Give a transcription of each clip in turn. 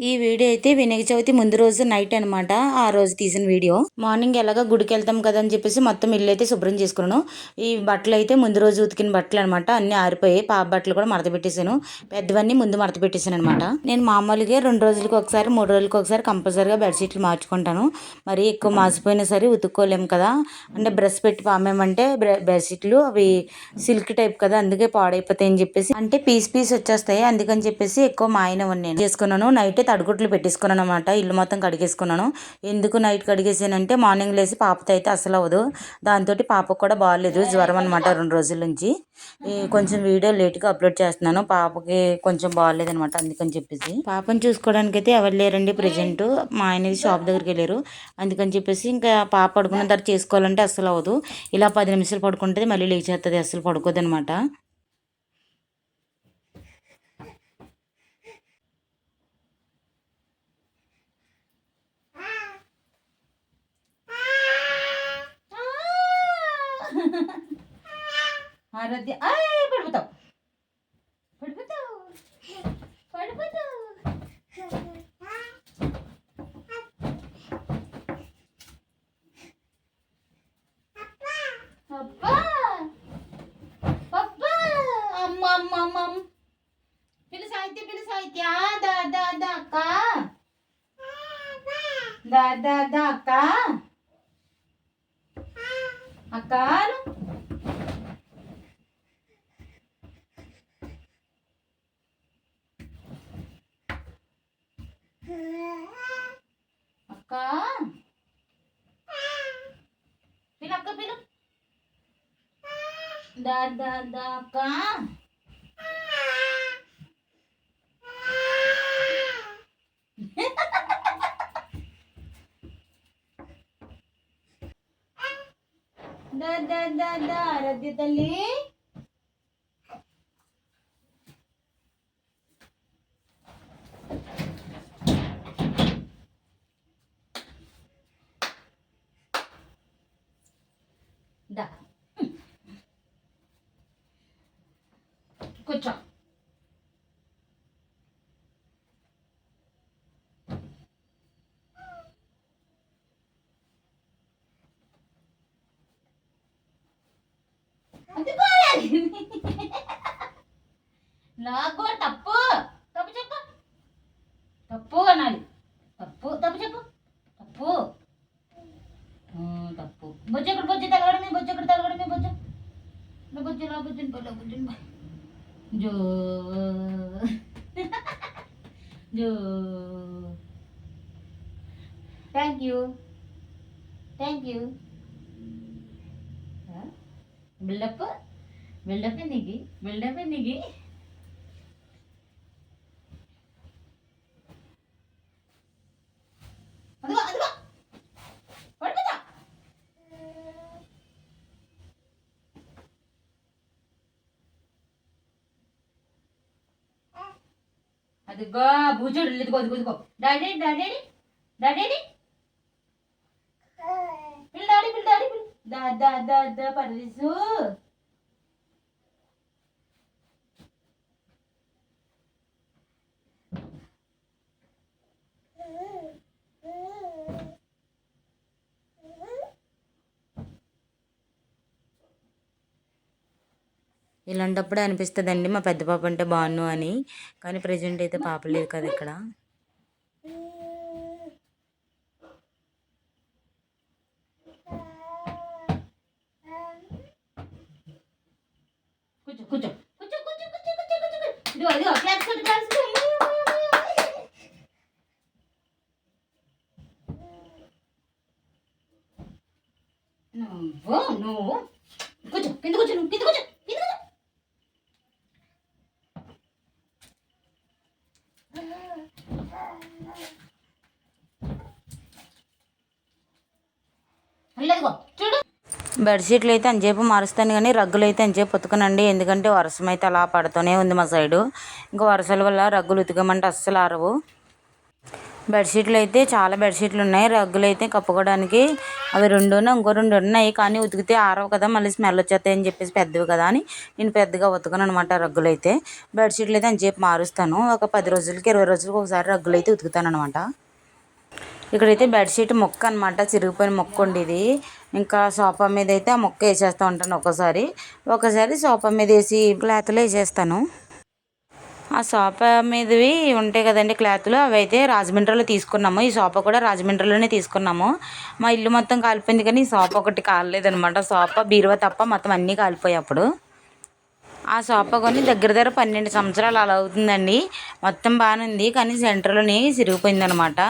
ఈ వీడియో అయితే వినాయక చవితి ముందు రోజు నైట్ అనమాట ఆ రోజు తీసిన వీడియో. మార్నింగ్ ఎలాగ గుడికి వెళ్తాం కదా అని చెప్పేసి మొత్తం ఇల్లు అయితే శుభ్రం చేసుకున్నాను. ఈ బట్టలు అయితే ముందు రోజు ఉతికిన బట్టలు అనమాట అన్ని ఆరిపోయాయి. పాప బట్టలు కూడా మడత పెట్టేశాను. పెద్దవన్నీ ముందు మడత పెట్టేశాను అనమాట నేను మామూలుగా రెండు రోజులకి ఒకసారి మూడు రోజులకి ఒకసారి కంపల్సరీగా బెడ్షీట్లు మార్చుకుంటాను. మరి ఎక్కువ మాసిపోయినా సరే ఉతుక్కోలేము కదా. అంటే బ్రష్ పెట్టి పామేమంటే బెడ్షీట్లు అవి సిల్క్ టైప్ కదా అందుకే పాడైపోతాయి అని చెప్పేసి. అంటే పీస్ పీస్ వచ్చేస్తాయి. అందుకని చెప్పేసి ఎక్కువ మాయన నేను. చేసుకున్నాను. నైట్ తడిగుట్లు పెట్టేసుకున్నాను అనమాట ఇల్లు మొత్తం కడిగేసుకున్నాను. ఎందుకు నైట్ కడిగేసానంటే మార్నింగ్ లేసి పాపతో అయితే అసలు అవ్వదు. దాంతో పాపకు కూడా బాగాలేదు. జ్వరం అనమాట రెండు రోజుల నుంచి. కొంచెం వీడియో లేట్గా అప్లోడ్ చేస్తున్నాను. పాపకి కొంచెం బాగాలేదు అనమాట అందుకని చెప్పేసి. పాపను చూసుకోవడానికి అయితే ఎవరు లేరండి ప్రజెంట్. మా ఆయన షాప్ దగ్గరికి వెళ్ళారు. అందుకని చెప్పేసి ఇంకా పాప పడుకున్న తర్వాత చేసుకోవాలంటే అస్సలు అవ్వదు. ఇలా పది నిమిషాలు పడుకుంటుంది మళ్ళీ లేచేస్తుంది అస్సలు పడుకోదు હારદી આય પણ બતાવ પણ બતાવ પણ બતાવ પેલું સાહિત્ય પેલું સાહિત્ય દાદા દાદા કા દાદા దా దా దా అక్క దా దా దా దా రద్ది తల్లి దా కూర్చో. Yo. Yo. Thank you. Thank you. Huh? Build up? Build up in? Build up in? అదిగో భూజుడు ఇదిగో ఇదిగో ఇదిగో. డాడీ డాడీ డాడీ పిల్ల డాడీ పిల్ల డాడీ పిల్ల దా దా దా దా ఇలాంటప్పుడే అనిపిస్తుందండి మా పెద్ద పాప అంటే బాగున్ను అని. కానీ ప్రజెంట్ అయితే పాప లేదు కదా ఇక్కడ. కూర్చో కూర్చో కూర్చో కూర్చో కూర్చో కూర్చో ఇదిగో ఇదిగో క్లాప్స్ కొట్టు క్లాప్స్ నువ్వు నువ్వు కూర్చో కింద కూర్చో నువ్వు కింద కూర్చో కింద కూర్చో చూడు. బెడ్షీట్లు అయితే అంచేపు మారుస్తాను కానీ రగ్గులు అయితే అంచేపు ఉతకనండి. ఎందుకంటే వర్షం అయితే అలా పడుతూనే ఉంది మా సైడు. ఇంకా వర్షాల వల్ల రగ్గులు ఉతకమంటే అస్సలు ఆరవు. బెడ్షీట్లు అయితే చాలా బెడ్షీట్లు ఉన్నాయి. రగ్గులు అయితే కప్పుకోవడానికి అవి రెండునో ఇంకో రెండు ఉన్నాయి. కానీ ఉతికితే ఆరవు కదా మళ్ళీ స్మెల్ వచ్చేస్తాయి అని చెప్పేసి పెద్దవి కదా అని నేను పెద్దగా ఉతకను అనమాట రగ్గులు అయితే. బెడ్షీట్లు అయితే అంతసేపు మారుస్తాను. ఒక పది రోజులకి ఇరవై రోజులకి ఒకసారి రగ్గులు అయితే ఉతుకుతాను అనమాట ఇక్కడైతే బెడ్షీట్ మొక్క అనమాట చిరిగిపోయిన మొక్క ఉండేది ఇంకా సోఫా మీద అయితే ఆ మొక్క వేసేస్తూ ఉంటాను ఒకసారి. ఒకసారి సోఫా మీద వేసి క్లాత్లో వేసేస్తాను. ఆ సోఫా మీదవి ఉంటాయి కదండి క్లాత్లు అవి అయితే రాజమండ్రిలో తీసుకున్నాము. ఈ సోఫా కూడా రాజమండ్రిలోనే తీసుకున్నాము. మా ఇల్లు మొత్తం కాలిపోయింది కానీ ఈ సోఫా ఒకటి కాలలేదనమాట సోఫా బీరువా తప్ప మొత్తం అన్నీ కాలిపోయాయి అప్పుడు. ఆ సోఫా కొని దగ్గర దగ్గర పన్నెండు సంవత్సరాలు అలా అవుతుందండి. మొత్తం బాగానే ఉంది కానీ సెంటర్లోని సిరిగిపోయింది అనమాట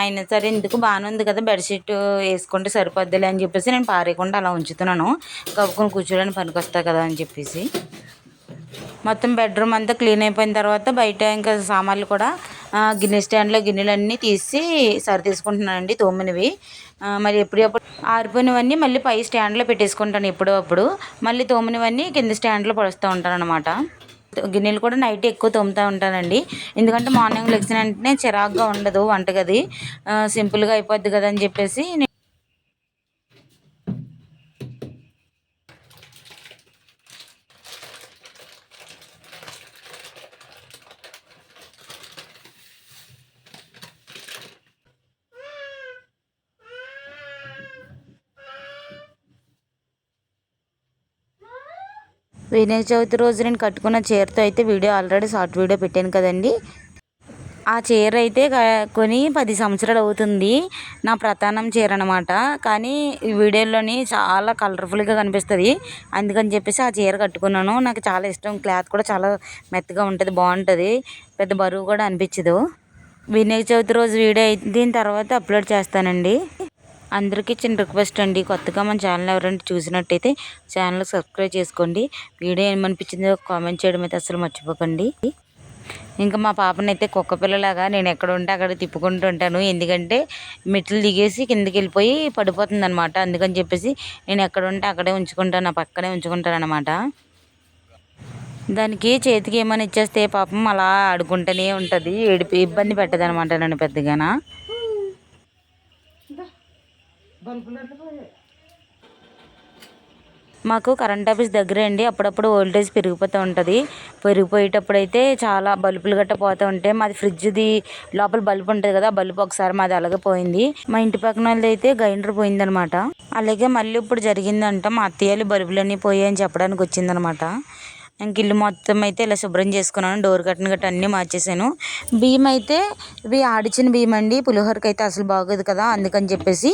అయినా సరే ఎందుకు బాగానే ఉంది కదా బెడ్షీట్ వేసుకుంటే సరిపోద్దిలే అని చెప్పేసి నేను పారేయకుండా అలా ఉంచుతున్నాను. కప్పుకొని కూర్చోడానికి పనికొస్తా కదా అని చెప్పేసి. మొత్తం బెడ్రూమ్ అంతా క్లీన్ అయిపోయిన తర్వాత బయట ఇంకా సామాన్లు కూడా గిన్నె స్టాండ్లో గిన్నెలన్నీ తీసి సరి తీసుకుంటున్నానండి తోమినవి. మరి ఎప్పుడప్పుడు? ఆరిపోయినవన్నీ మళ్ళీ పై స్టాండ్లో పెట్టేసుకుంటాను ఎప్పుడో అప్పుడు మళ్ళీ తోమినవన్నీ కింద స్టాండ్లో పడుస్తూ ఉంటాను అనమాట గిన్నెలు కూడా నైట్ ఎక్కువ తోముతూ ఉంటానండి. ఎందుకంటే మార్నింగ్ లెగ్సిన వెంటనే చిరాగ్గా ఉండదు వంటగది. సింపుల్గా అయిపోద్ది కదా అని చెప్పేసి వినాయక చవితి రోజు నేను కట్టుకున్న చీరతో అయితే వీడియో ఆల్రెడీ షార్ట్ వీడియో పెట్టాను కదండి. ఆ చీర అయితే కొని పది సంవత్సరాలు అవుతుంది. నా ప్రధానం చీర అనమాట కానీ ఈ వీడియోలోని చాలా కలర్ఫుల్గా కనిపిస్తుంది. అందుకని చెప్పేసి ఆ చీర కట్టుకున్నాను. నాకు చాలా ఇష్టం. క్లాత్ కూడా చాలా మెత్తగా ఉంటుంది బాగుంటుంది. పెద్ద బరువు కూడా అనిపించదు. వినాయక చవితి రోజు వీడియో దీని తర్వాత అప్లోడ్ చేస్తానండి. అందరికీ చిన్న రిక్వెస్ట్ అండి. కొత్తగా మన ఛానల్ ఎవరైనా చూసినట్టయితే ఛానల్ సబ్స్క్రైబ్ చేసుకోండి. వీడియో ఏమనిపించిందో కామెంట్ చేయడం అయితే అసలు మర్చిపోకండి. ఇంకా మా పాపనైతే కుక్క పిల్లలాగా నేను ఎక్కడ ఉంటే అక్కడ తిప్పుకుంటూ ఉంటాను. ఎందుకంటే మెట్లు దిగేసి కిందకి వెళ్ళిపోయి పడిపోతుంది అనమాట అందుకని చెప్పేసి నేను ఎక్కడ ఉంటే అక్కడే ఉంచుకుంటాను. నా పక్కనే ఉంచుకుంటాను అనమాట దానికి చేతికి ఏమైనా ఇచ్చేస్తే పాపం అలా ఆడుకుంటూనే ఉంటుంది. ఏడిపి ఇబ్బంది పెట్టదనమాట నన్ను పెద్దగానా. మాకు కరెంట్ ఆఫీస్ దగ్గరే అండి. అప్పుడప్పుడు వోల్టేజ్ పెరిగిపోతూ ఉంటుంది. పెరిగిపోయేటప్పుడు అయితే చాలా బల్బులు గట్ట పోతూ ఉంటాయి మాది ఫ్రిడ్జ్ది లోపల బల్బు ఉంటుంది కదా బల్బు ఒకసారి మాది అలాగే పోయింది. మా ఇంటి పక్కన వాళ్ళది అయితే గ్రైండర్ పోయిందనమాట. అలాగే మళ్ళీ ఇప్పుడు జరిగిందంట మా అత్తయ్యలు బల్బులన్నీ పోయాయని చెప్పడానికి వచ్చిందనమాట. ఇంక ఇల్లు మొత్తం అయితే ఇలా శుభ్రం చేసుకున్నాను. డోర్ కట్టిన గట్ట అన్నీ మార్చేసాను. బియ్యం అయితే ఇవి ఆడిచిన బియ్యం అండి. పులిహోరకి అయితే అసలు బాగోదు కదా అందుకని చెప్పేసి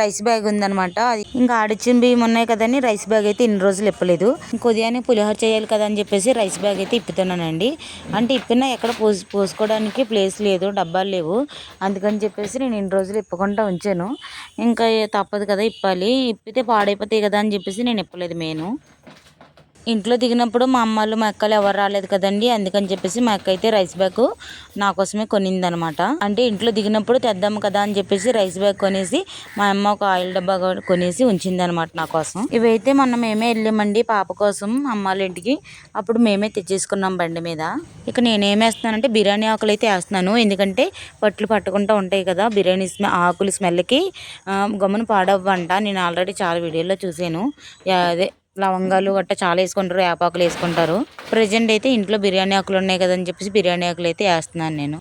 రైస్ బ్యాగ్ ఉందనమాట అది ఇంకా ఆడిచిన బియ్యం ఉన్నాయి కదని రైస్ బ్యాగ్ అయితే ఇన్ని రోజులు ఇప్పలేదు. ఉదయాన్నే పులిహోర చేయాలి కదా అని చెప్పేసి రైస్ బ్యాగ్ అయితే ఇప్పుతున్నానండి. అంటే ఇప్పినా ఎక్కడ పోసి పోసుకోవడానికి ప్లేస్ లేదు డబ్బాలు లేవు. అందుకని చెప్పేసి నేను ఇన్ని రోజులు ఇప్పకుండా ఉంచాను. ఇంకా తప్పదు కదా ఇప్పాలి. ఇప్పితే పాడైపోతాయి కదా అని చెప్పేసి నేను ఇప్పలేదు మెయిన్. ఇంట్లో దిగినప్పుడు మా అమ్మలు మా అక్కలు ఎవరు రాలేదు కదండి అందుకని చెప్పేసి మా అక్క అయితే రైస్ బ్యాగ్ నా కోసమే కొనిందనమాట. అంటే ఇంట్లో దిగినప్పుడు తెద్దాము కదా అని చెప్పేసి రైస్ బ్యాగ్ కొనేసి మా అమ్మ ఒక ఆయిల్ డబ్బా కొనేసి ఉంచిందనమాట నా కోసం. ఇవైతే మొన్న మేమే వెళ్ళామండి పాప కోసం అమ్మాళ్ళ ఇంటికి. అప్పుడు మేమే తెచ్చేసుకున్నాం బండి మీద. ఇక నేనేమేస్తున్నానంటే బిర్యానీ ఆకులు అయితే వేస్తున్నాను. ఎందుకంటే పట్లు పట్టుకుంటూ ఉంటాయి కదా బిర్యానీ స్మె ఆకులు స్మెల్కి గమ్మున పాడవ్వంట. నేను ఆల్రెడీ చాలా వీడియోలో చూశాను. అదే లవంగాలు గట్రా చాలా వేసుకుంటారు వేపాకులు వేసుకుంటారు. ప్రజెంట్ అయితే ఇంట్లో బిర్యానీ ఆకులు ఉన్నాయి కదని చెప్పేసి బిర్యానీ ఆకులు అయితే వేస్తున్నాను నేను.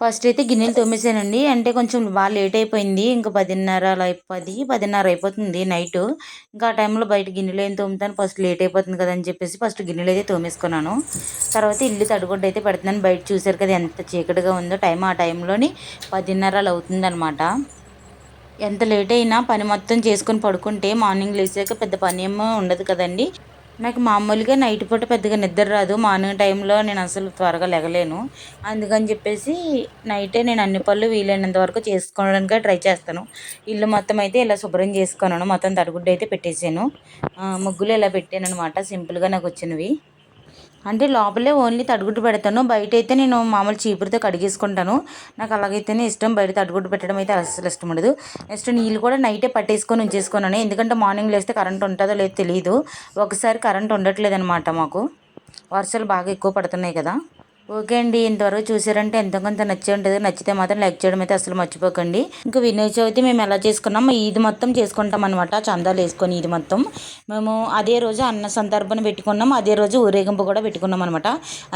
ఫస్ట్ అయితే గిన్నెలు తోమేసానండి. అంటే కొంచెం బాగా లేట్ అయిపోయింది. ఇంకా పదిన్నర పది పదిన్నర అయిపోతుంది నైట్. ఇంకా ఆ టైంలో బయట గిన్నెలు ఏం తోముతాను. ఫస్ట్ లేట్ అయిపోతుంది కదా అని చెప్పేసి ఫస్ట్ గిన్నెలు అయితే తోమేసుకున్నాను. తర్వాత ఇల్లు తడిగుడ్డ అయితే పెడుతున్నాను. బయట చూసారు కదా ఎంత చీకటిగా ఉందో టైం. ఆ టైంలోని పదిన్నర అవుతుందనమాట అవుతుందన్నమాట. ఎంత లేట్ అయినా పని మొత్తం చేసుకొని పడుకుంటే మార్నింగ్ లేచాక పెద్ద పని ఏమో ఉండదు కదండి. నాకు మామూలుగా నైట్ పూట పెద్దగా నిద్ర రాదు. మార్నింగ్ టైంలో నేను అసలు త్వరగా లెగలేను అందుకని చెప్పేసి నైటే నేను అన్ని పనులు వీలైనంత వరకు చేసుకోవడానికి ట్రై చేస్తాను. ఇల్లు మొత్తం అయితే ఇలా శుభ్రం చేసుకున్నాను. మొత్తం తడిగుడ్డ అయితే పెట్టేసాను ముగ్గులు ఇలా పెట్టాను అనమాట సింపుల్గా నాకు వచ్చినవి. అంటే లోపలే ఓన్లీ తడిగుడ్డు పెడతాను. బయట అయితే నేను మామూలు చీపురుతో కడిగేసుకుంటాను. నాకు అలాగైతేనే ఇష్టం. బయట తడిగుడ్డు పెట్టడం అయితే అస్సలు ఇష్టం ఉండదు. నెక్స్ట్ నీళ్ళు కూడా నైటే పట్టేసుకొని ఉంచేసుకున్నాను ఎందుకంటే మార్నింగ్ లేస్తే కరెంట్ ఉంటుందో లేదో తెలియదు ఒకసారి కరెంట్ ఉండట్లేదు అనమాట మాకు. వర్షాలు బాగా ఎక్కువ పడుతున్నాయి కదా. ఓకే అండి ఇంతవరకు చూసారంటే ఎంతో కొంత నచ్చి ఉంటుంది. నచ్చితే మాత్రం లైక్ చేయడం అయితే అసలు మర్చిపోకండి. ఇంకా వినాయక చవితి మేము ఎలా చేసుకున్నాం ఇది మొత్తం చేసుకుంటాం అనమాట చందాలు వేసుకొని ఇది మొత్తం. మేము అదే రోజు అన్న సందర్భన పెట్టుకున్నాం. అదే రోజు ఊరేగింపు కూడా పెట్టుకున్నాం అనమాట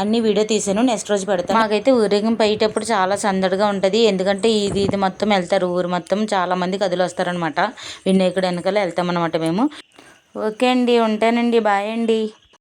అన్ని వీడియో తీసాను. నెక్స్ట్ రోజు పెడతాను. మాకైతే ఊరేగింపు అయ్యేటప్పుడు చాలా సందడిగా ఉంటుంది. ఎందుకంటే ఇది ఇది మొత్తం వెళ్తారు. ఊరు మొత్తం చాలా మంది కదులు వస్తారనమాట వినాయకుడు వెనకాల వెళ్తామన్నమాట మేము. ఓకే అండి ఉంటానండి. బాయ్ అండి.